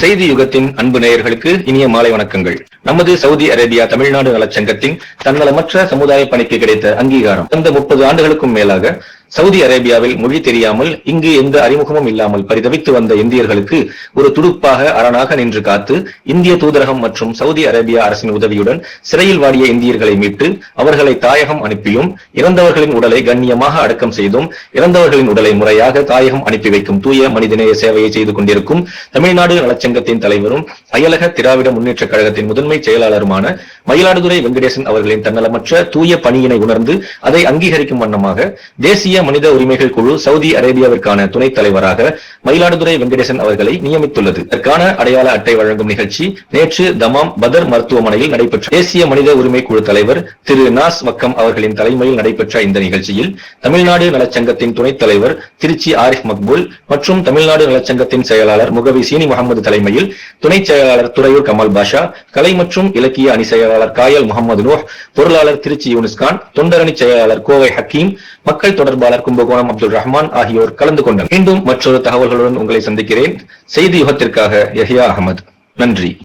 செய்தி யுகத்தின் அன்பு நேயர்களுக்கு இனிய மாலை வணக்கங்கள். நமது சவுதி அரேபியா தமிழ்நாடு நலச்சங்கத்தின் தன்னலமற்ற சமுதாய பணிக்கு கிடைத்த அங்கீகாரம் கடந்த முப்பது ஆண்டுகளுக்கும் மேலாக சவுதி அரேபியாவில் மொழி தெரியாமல் இங்கு எந்த அறிமுகமும் இல்லாமல் பரிதவித்து வந்த இந்தியர்களுக்கு ஒரு துடுப்பாக அரணாக நின்று காத்து இந்திய தூதரகம் மற்றும் சவுதி அரேபியா அரசின் உதவியுடன் சிறையில் வாடிய இந்தியர்களை மீட்டு அவர்களை தாயகம் அனுப்பியும் இறந்தவர்களின் உடலை கண்ணியமாக அடக்கம் செய்தும் இறந்தவர்களின் உடலை முறையாக தாயகம் அனுப்பி வைக்கும் தூய மனிதநேய சேவையை செய்து கொண்டிருக்கும் தமிழ்நாடு நலச்சங்கத்தின் தலைவரும் அயலக திராவிட முன்னேற்ற கழகத்தின் முதன்மை செயலாளருமான மயிலாடுதுறை வெங்கடேசன் அவர்களின் தன்னலமற்ற தூய பணியினை உணர்ந்து அதை அங்கீகரிக்கும் வண்ணமாக தேசிய மனித உரிமைகள் குழு சவுதி அரேபியாவிற்கான துணைத் தலைவராக மயிலாடுதுறை வெங்கடேசன் அவர்களை நியமித்துள்ளது. இதற்கான அடையாள அட்டை வழங்கும் நிகழ்ச்சி நேற்று தமாம் பதர் மருத்துவமனையில் நடைபெற்ற தேசிய மனித உரிமை குழு தலைவர் திரு நாஸ் வக்கம் அவர்களின் தலைமையில் நடைபெற்ற இந்த நிகழ்ச்சியில் தமிழ்நாடு நலச்சங்கத்தின் துணைத் தலைவர் திருச்சி ஆரிஃப் மக்பூல் மற்றும் தமிழ்நாடு நலச்சங்கத்தின் செயலாளர் முகவி சீனி முகமது தலைமையில் துணைச் செயலாளர் துறையூர் கமல் பாஷா கலை மற்றும் இலக்கிய அணி செயலாளர் காயல் முகமது நூஹ் பொருளாளர் திருச்சி யூனிஸ்கான் தொண்டரணி செயலாளர் கோவை ஹக்கீம் மக்கள் தொடர்பாளர் கும்பகோணம் அப்துல் ரஹ்மான் ஆகியோர் கலந்து கொண்டனர். மீண்டும் மற்றொரு தகவல்கள் தகவல்களுடன் உங்களை சந்திக்கிறேன். செய்தி யுகத்திற்காக யஹியா அகமது நன்றி.